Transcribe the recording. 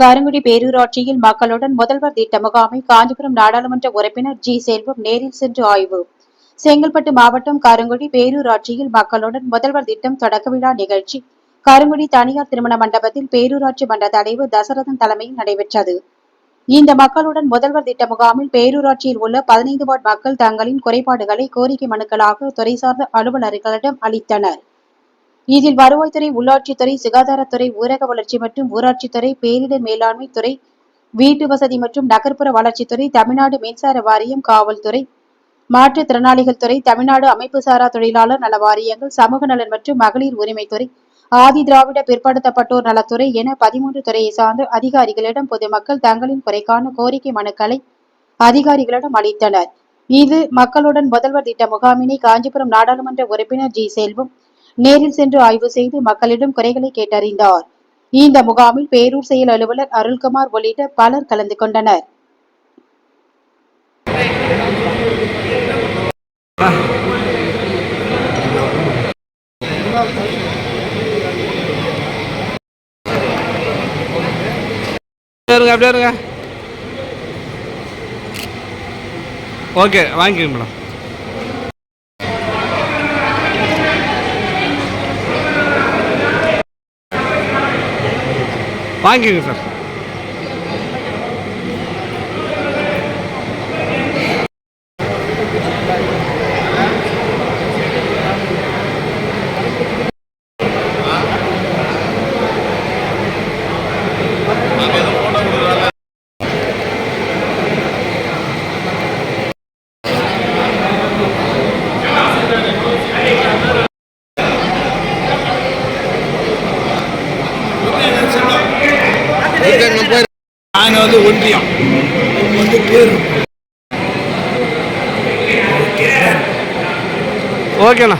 கருங்குடி பேரூராட்சியில் மக்களுடன் முதல்வர் திட்ட முகாமை காஞ்சிபுரம் நாடாளுமன்ற உறுப்பினர் ஜி செல்வம் நேரில் சென்று ஆய்வு. செங்கல்பட்டு மாவட்டம் கருங்குடி பேரூராட்சியில் மக்களுடன் முதல்வர் திட்டம் தொடக்க விழா நிகழ்ச்சி. கருங்குடி தனியார் திருமண மண்டபத்தில் பேரூராட்சி மன்ற தலைவர் தசரதன் தலைமையில் நடைபெற்றது. இந்த மக்களுடன் முதல்வர் திட்ட முகாமில் பேரூராட்சியில் உள்ள பதினைந்து வார்டு மக்கள் தங்களின் குறைபாடுகளை கோரிக்கை மனுக்களாக துறை சார்ந்த அலுவலர்களிடம் அளித்தனர். இதில் வருவாய்த்துறை உள்ளாட்சித்துறை சுகாதாரத்துறை ஊரக வளர்ச்சி மற்றும் ஊராட்சித்துறை பேரிடர் மேலாண்மை துறை வீட்டு வசதி மற்றும் நகர்ப்புற வளர்ச்சித்துறை தமிழ்நாடு மின்சார வாரியம் காவல்துறை மாற்றுத்திறனாளிகள் துறை தமிழ்நாடு அமைப்புசாரா தொழிலாளர் நல வாரியங்கள் சமூக நலன் மற்றும் மகளிர் உரிமைத்துறை ஆதி திராவிட பிற்படுத்தப்பட்டோர் நலத்துறை என பதிமூன்று துறையை சார்ந்த அதிகாரிகளிடம் பொதுமக்கள் தங்களின் குறைக்கான கோரிக்கை மனுக்களை அதிகாரிகளிடம் அளித்தனர். இது மக்களுடன் முதல்வர் திட்ட முகாமினை காஞ்சிபுரம் நாடாளுமன்ற உறுப்பினர் ஜி செல்வம் நேரில் சென்று ஆய்வு செய்து மக்களிடம் குறைகளை கேட்டறிந்தார். இந்த முகாமில் பேரூர் செயல் அலுவலர் அருள்குமார் உள்ளிட்ட பலர் கலந்து கொண்டனர். அப்படியே இருங்க ஓகே வாங்கிக்கோங்க மேடம். வாங்கிக்கோங்க சார். நாங்கள் வந்து ஒன்றியம். வந்து பேர் ஓகேண்ணா.